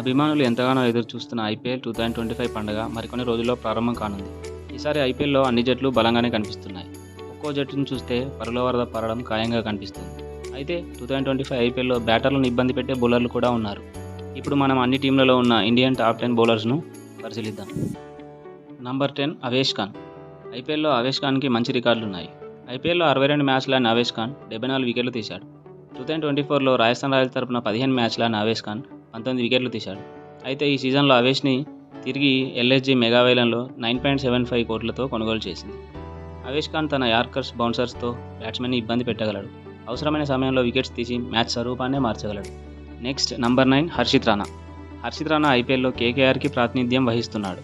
అభిమానులు ఎంతగానో ఎదురు చూస్తున్న IPL two thousand twenty five పండుగ మరికొన్ని రోజుల్లో ప్రారంభం కానుంది. ఈసారి ఐపీఎల్లో అన్ని జట్లు బలంగానే కనిపిస్తున్నాయి. ఒక్కో జట్టును చూస్తే పరుల వరద పడడం ఖాయంగా కనిపిస్తుంది. అయితే టూ థౌజండ్ ట్వంటీ ఫైవ్ ఐపీఎల్లో బ్యాటర్లను ఇబ్బంది పెట్టే బౌలర్లు కూడా ఉన్నారు. ఇప్పుడు మనం అన్ని టీంలలో ఉన్న ఇండియన్ టాప్ టెన్ బౌలర్స్ను పరిశీలిద్దాం. Number ten Avesh Khan. ఐపీఎల్లో అవేష్ ఖాన్కి మంచి రికార్డులు ఉన్నాయి ఐపీఎల్లో అరవై రెండు మ్యాచ్లను అవేష్ ఖాన్ డెబ్బై నాలుగు వికెట్లు తీశాడు. టూ థౌజండ్ ట్వంటీ ఫోర్లో రాజస్థాన్ రాయల్స్ తరపున పదిహేను మ్యాచ్లను అవేష్ ఖాన్ పంతొమ్మిది వికెట్లు తీశాడు. అయితే ఈ సీజన్లో అవేష్ని తిరిగి ఎల్ఎస్జీ మెగావేలంలో నైన్ పాయింట్ సెవెన్ ఫైవ్ కోట్లతో కొనుగోలు చేసింది. అవేష్ ఖాన్ తన యార్కర్స్ బౌన్సర్స్తో బ్యాట్స్మెన్ని ఇబ్బంది పెట్టగలడు. అవసరమైన సమయంలో వికెట్స్ తీసి మ్యాచ్ స్వరూపాన్నే మార్చగలడు. Next number nine Harshit Rana. Harshit Rana ఐపీఎల్లో కేకేఆర్కి ప్రాతినిధ్యం వహిస్తున్నాడు.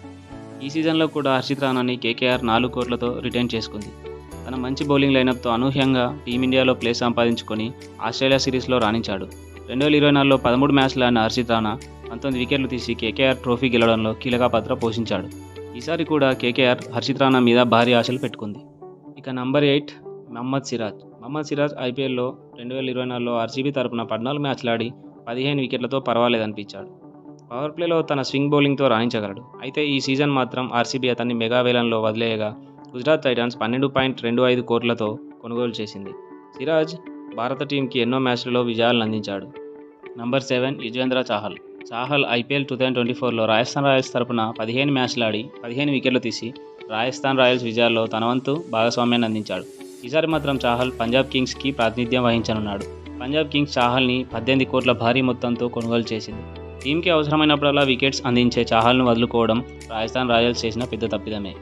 ఈ సీజన్లో కూడా హర్షిత్ రాణాని కేకేఆర్ నాలుగు కోట్లతో రిటైన్ చేసుకుంది. తన మంచి బౌలింగ్ లైనప్తో అనూహ్యంగా టీమిండియాలో ప్లేస్ సంపాదించుకొని ఆస్ట్రేలియా సిరీస్లో రాణించాడు. రెండు వేల ఇరవై నాలుగులో పదమూడు మ్యాచ్లు ఆడిన హర్షిత్ రాణా పంతొమ్మిది వికెట్లు తీసి కేకేఆర్ ట్రోఫీ గెలవడంలో కీలక పాత్ర పోషించాడు. ఈసారి కూడా కేకేఆర్ హర్షిత్ రాణా మీద భారీ ఆశలు పెట్టుకుంది. ఇక నంబర్ ఎయిట్ మహమ్మద్ సిరాజ్. మహమ్మద్ సిరాజ్ ఐపీఎల్లో రెండు వేల ఇరవై నాలుగులో ఆర్సీబీ తరపున పద్నాలుగు మ్యాచ్లు ఆడి పదిహేను వికెట్లతో పర్వాలేదనిపించాడు. పవర్ ప్లేలో తన స్వింగ్ బౌలింగ్తో రాణించగలడు. అయితే ఈ సీజన్ మాత్రం ఆర్సీబీ అతన్ని మెగా వేలంలో వదిలేయగా గుజరాత్ టైటాన్స్ పన్నెండు పాయింట్ రెండు ఐదు కోట్లతో కొనుగోలు చేసింది. సిరాజ్ భారత టీంకి ఎన్నో మ్యాచ్లలో విజయాలను అందించాడు. Number seven Yuzvendra Chahal. Chahal IPL two thousand twenty ఫోర్లో రాజస్థాన్ రాయల్స్ తరపున పదిహేను మ్యాచ్లు ఆడి పదిహేను వికెట్లు తీసి రాజస్థాన్ రాయల్స్ విజయాల్లో తన వంతు భాగస్వామ్యాన్ని అందించాడు. ఈసారి మాత్రం చాహల్ పంజాబ్ కింగ్స్కి ప్రాతినిధ్యం వహించనున్నాడు. పంజాబ్ కింగ్స్ చాహల్ని పద్దెనిమిది కోట్ల భారీ మొత్తంతో కొనుగోలు చేసింది. టీంకి అవసరమైనప్పుడల్లా వికెట్స్ అందించే చాహల్ను వదులుకోవడం రాజస్థాన్ రాయల్స్ చేసిన పెద్ద తప్పిదమే.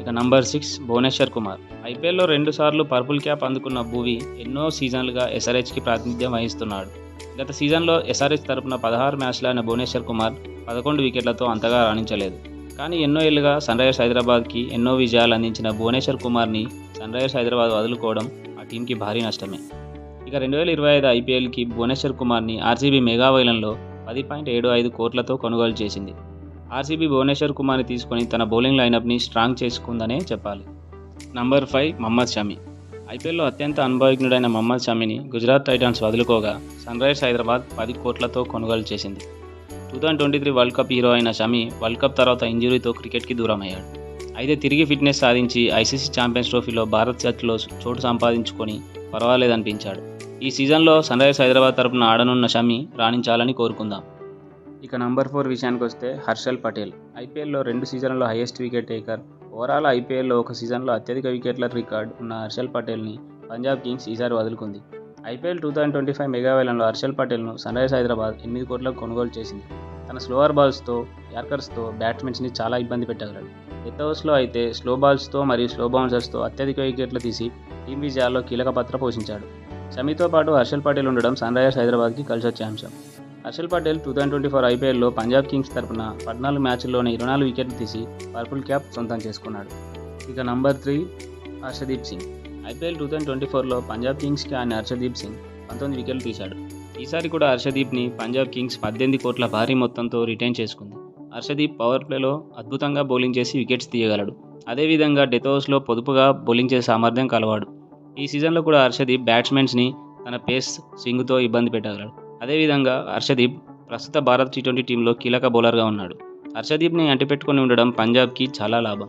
ఇక నంబర్ సిక్స్ భువనేశ్వర్ కుమార్. ఐపీఎల్లో రెండుసార్లు పర్పుల్ క్యాప్ అందుకున్న భువి ఎన్నో సీజన్లుగా ఎస్ఆర్హెచ్కి ప్రాతినిధ్యం వహిస్తున్నాడు. గత సీజన్లో ఎస్ఆర్హెచ్ తరపున పదహారు మ్యాచ్లైన భువనేశ్వర్ కుమార్ పదకొండు వికెట్లతో అంతగా రాణించలేదు. కానీ ఎన్నో ఏళ్ళుగా సన్ రైజర్స్ హైదరాబాద్కి ఎన్నో విజయాలు అందించిన భువనేశ్వర్ కుమార్ని సన్ రైజర్స్ హైదరాబాద్ వదులుకోవడం ఆ టీంకి భారీ నష్టమే. ఇక రెండు వేల ఇరవై ఐదు ఐపీఎల్కి భువనేశ్వర్ కుమార్ని ఆర్సీబీ మెగా వైలంలో పది పాయింట్ ఏడు ఐదు కోట్లతో కొనుగోలు చేసింది. ఆర్సీబీ భువనేశ్వర్ కుమార్ని తీసుకొని తన బౌలింగ్ లైనప్ని స్ట్రాంగ్ చేసుకుందనే చెప్పాలి. Number five Mohammed Shami. ఐపీఎల్లో అత్యంత అనుభవజ్ఞుడైన మహమ్మద్ షమిని గుజరాత్ టైటాన్స్ వదులుకోగా సన్ రైజర్స్ హైదరాబాద్ పది కోట్లతో కొనుగోలు చేసింది. Two thousand twenty three World Cup hero అయిన షమి వరల్డ్ కప్ తర్వాత ఇంజురీతో క్రికెట్కి దూరం అయ్యాడు అయితే తిరిగి ఫిట్నెస్ సాధించి ఐసీసీ ఛాంపియన్స్ ట్రోఫీలో భారత్ జట్టులో చోటు సంపాదించుకొని పర్వాలేదనిపించాడు. ఈ సీజన్లో సన్ రైజర్స్ హైదరాబాద్ తరపున ఆడనున్న షమి రాణించాలని కోరుకుందాం. ఇక నంబర్ ఫోర్ విషయానికి వస్తే హర్షల్ పటేల్. ఐపీఎల్లో రెండు సీజన్లలో హైయెస్ట్ వికెట్ టేకర్ ఓవరాల్ ఐపీఎల్లో ఒక సీజన్లో అత్యధిక వికెట్ల రికార్డ్ ఉన్న హర్షల్ పటేల్ని పంజాబ్ కింగ్స్ ఈసారి వదులుకుంది. IPL two thousand twenty five మెగావేలంలో Harshal పటేల్ను సన్ రైజర్స్ హైదరాబాద్ ఎనిమిది కోట్లకు కొనుగోలు చేసింది. తన స్లోవర్ బాల్స్తో యార్కర్స్తో బ్యాట్స్మెన్స్ని చాలా ఇబ్బంది పెట్టగలడు. డెత్ హౌస్లో అయితే స్లో బాల్స్తో మరియు స్లో బౌన్సర్స్తో అత్యధిక వికెట్లు తీసి టీం విజయాల్లో కీలక పాత్ర పోషించాడు. షమీతో పాటు హర్షల్ పటేల్ ఉండడం సన్ రైజర్స్ హైదరాబాద్కి కలిసి వచ్చే అంశం Harshal Patel two thousand twenty four ఐపీఎల్లో పంజాబ్ కింగ్స్ తరపున పద్నాలుగు మ్యాచ్ల్లోనే ఇరవై నాలుగు వికెట్లు తీసి పర్పుల్ క్యాప్ సొంతం చేసుకున్నాడు. ఇక number three Harshdeep Singh. IPL two thousand twenty ఫోర్లో పంజాబ్ కింగ్స్కి ఆయన హర్షదీప్ సింగ్ పంతొమ్మిది వికెట్లు తీశాడు. ఈసారి కూడా హర్షదీప్ని పంజాబ్ కింగ్స్ పద్దెనిమిది కోట్ల భారీ మొత్తంతో రిటైన్ చేసుకుంది. హర్షదీప్ పవర్ ప్లేలో అద్భుతంగా బౌలింగ్ చేసి వికెట్స్ తీయగలడు. అదేవిధంగా డెత్ ఓవర్స్లో పొదుపుగా బౌలింగ్ చేసే సామర్థ్యం కలవాడు. ఈ సీజన్లో కూడా హర్షదీప్ బ్యాట్స్మెన్స్ని తన పేస్ స్వింగ్తో ఇబ్బంది పెట్టగలడు. అదేవిధంగా హర్షదీప్ ప్రస్తుత భారత్ టీ ట్వంటీ టీంలో కీలక బౌలర్గా ఉన్నాడు. హర్షదీప్ని అంటిపెట్టుకొని ఉండడం పంజాబ్కి చాలా లాభం.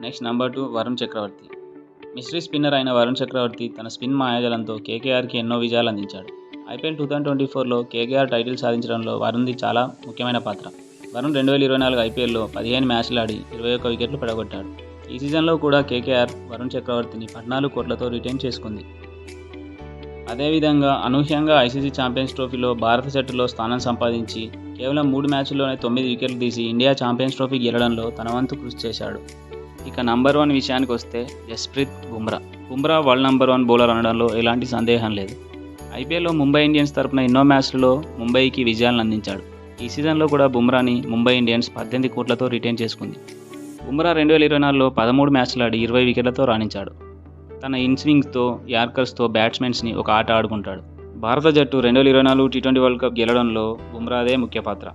Next number two Varun Chakravarthy. Mystery spinner అయిన వరుణ్ చక్రవర్తి తన స్పిన్ మాయాజలంతో కేకేఆర్కి ఎన్నో విజయాలు అందించాడు. ఐపీఎల్ టూ థౌజండ్ ట్వంటీ ఫోర్లో కేకేఆర్ టైటిల్ సాధించడంలో వరుణ్ది చాలా ముఖ్యమైన పాత్ర. వరుణ్ రెండు వేల ఇరవై నాలుగు ఐపీఎల్లో పదిహేను మ్యాచ్లు ఆడి ఇరవై ఒక్క వికెట్లు పడగొట్టాడు. ఈ సీజన్లో కూడా కేకేఆర్ వరుణ్ చక్రవర్తిని పద్నాలుగు కోట్లతో రిటైన్ చేసుకుంది. అదేవిధంగా అనూహ్యంగా ఐసీసీ ఛాంపియన్స్ ట్రోఫీలో భారత జట్టులో స్థానం సంపాదించి కేవలం మూడు మ్యాచ్ల్లోనే తొమ్మిది వికెట్లు తీసి ఇండియా ఛాంపియన్స్ ట్రోఫీ గెలడంలో తన వంతు కృషి చేశాడు. ఇక నంబర్ వన్ విషయానికి వస్తే Jasprit Bumrah. Bumrah world number one bowler అనడంలో ఎలాంటి సందేహం లేదు. ఐపీఎల్లో ముంబై ఇండియన్స్ తరపున ఎన్నో మ్యాచ్లలో ముంబైకి విజయాలను అందించాడు. ఈ సీజన్లో కూడా బుమ్రాని ముంబై ఇండియన్స్ పద్దెనిమిది కోట్లతో రిటైన్ చేసుకుంది. బుమ్రా రెండు వేల ఇరవై నాలుగులో పదమూడు మ్యాచ్లు ఆడి ఇరవై వికెట్లతో రాణించాడు. తన ఇన్స్వింగ్స్తో యార్కర్స్తో బ్యాట్స్మెన్స్ని ఒక ఆట ఆడుకుంటాడు. భారత జట్టు రెండు వేల ఇరవై నాలుగు టీ ట్వంటీ వరల్డ్ కప్ గెలవడంలో బుమ్రాదే ముఖ్య పాత్ర.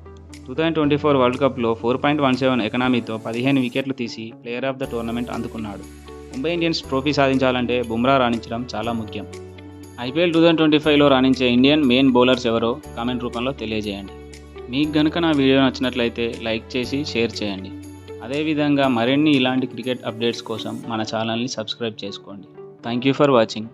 Two thousand twenty four world కప్లో ఫోర్ పాయింట్ వన్ సెవెన్ ఎకనామీతో పదిహేను వికెట్లు తీసి ప్లేయర్ ఆఫ్ ద టోర్నమెంట్ అందుకున్నాడు. ముంబై ఇండియన్స్ ట్రోఫీ సాధించాలంటే బుమ్రా రాణించడం చాలా ముఖ్యం. ఐపీఎల్ టూ థౌజండ్ ట్వంటీ ఫైవ్లో రాణించే ఇండియన్ మెయిన్ బౌలర్స్ ఎవరో కామెంట్ రూపంలో తెలియజేయండి. మీకు గనుక నా వీడియో నచ్చినట్లయితే లైక్ చేసి షేర్ చేయండి. అదేవిధంగా మరిన్ని ఇలాంటి క్రికెట్ అప్డేట్స్ కోసం మన ఛానల్ని సబ్స్క్రైబ్ చేసుకోండి. Thank you for watching